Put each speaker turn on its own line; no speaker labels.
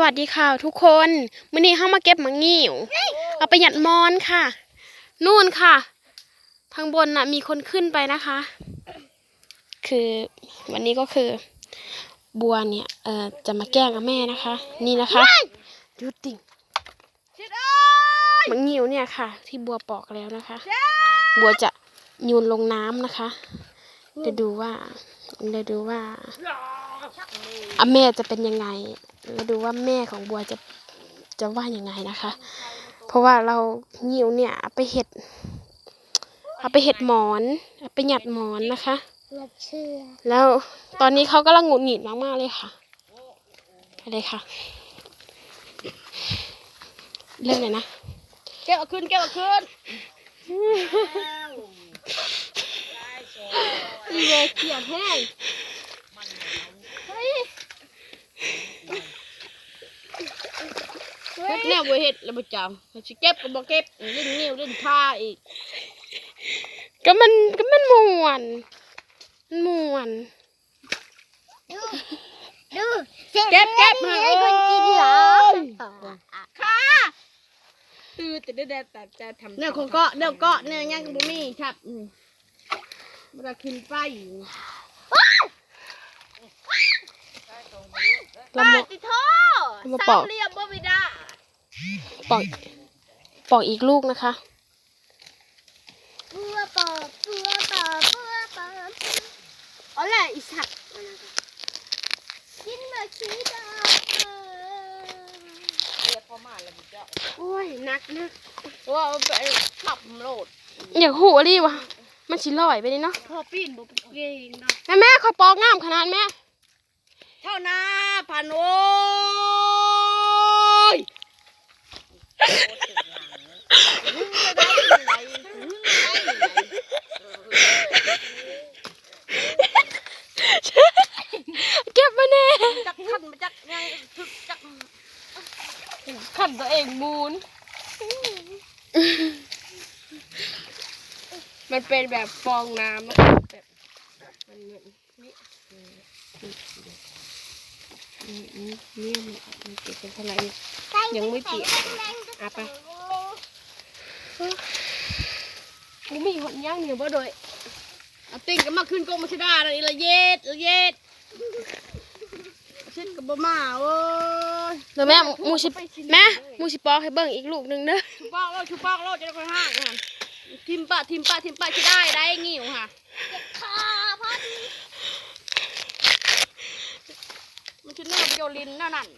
สวัสดีค่ะทุกคนมื้อนี้เข้ามาเก็บมังงิวเอาไปหยัดมอนค่ะ นู่นค่ะ ทางบนน่ะ มีคนขึ้นไปนะคะ คือวันนี้ก็คือ บัวเนี่ยเอ่อจะมาแกล้งกับแม่นะคะ นี่นะคะหยุดติ่งมังงิวเนี่ยค่ะ ที่บัวปอกแล้วนะคะ บัวจะโยนลงน้ำนะคะเดี๋ยวดูว่าเดี๋ยวดูว่าอะแม่จะเป็นยังไง แล้วดูว่าแม่ของบัวจะจะว่ายังไงนะคะ เพราะว่าเรางิวเนี่ยเอาไปเห็ดเอาไปเห็ดหมอนเอาไปหยัดหมอนนะคะ
อย่าเชื่อ
แล้วตอนนี้เขากำลังหงุดหงิดมากๆเลยค่ะไปเลยค่ะ เรื่องเลยนะ
เก็บเอาขึ้นเก็บเอาขึ้นดีเลยเขียดแห้งเฮ้ย
เฮ็ด แนวบ่เฮ็ดแล้วบ่จำสิเก็บก็บ่เก็บเล่นนิ้วเล่นท่าอีก
ก็มันก็มันม่วนมันม่วน
ดูดูเก็บเก็บให้คนกินเหรอ
ค่ะคือจะได้แต่แต่จะทำแนวของเกาะแนวเกาะแนวหยังก็บ่มีครับอืมบ่ได้ขึ้นไป
เรามา
ติโท
มาปอก
สามเหลี่ยมบ่มีได้
ปอกปอกอีกลูกนะคะ
เพื่อปอบเพื่อปอบเพื่อปอบ
อ๋อแหละอีสัตว์
กินมาขี้ดา
โอ้ยหนักนะว่าเอาไปขับโลด
อยากหูอะไรวะมันชิลอยไปนี่เนาะ
พอปีนบ่เก่งเนาะ
แม่แม่คอยปอกงามขนาดแม่
เท่านาพันโอ้ย
เก็บมาแน่
จักขันมาจักยังถึกจัก
ขันตัวเองมูน
มันเป็นแบบฟองน้ำแบบมันเหมือนนี่อืมอืมนี่มันมันติดเป็นเท่าไหร่เนี่ยยังไม่เปียกอะไป
กูมีหนย่างเหนียวบ่โดย
เอาติ่งก็มาขึ้นกงมาชดาแล้วนี่ละเย็ดละเย็ด ช็ดกับบ่มาโอ้ย
เดี๋ยวแม่มูสิแม่มูสิปอกให้เบิ่งอีกลูกหนึงเด้อ
ชุบปอกโลดชุบปอกโลดจะได้ค่อยห้างค่ะทิมปะทิมปะทิมปะจะได้ได้งิ้วค่ะ
ขาพอดี
มันจะเนื้อโยลินนั่นนั่น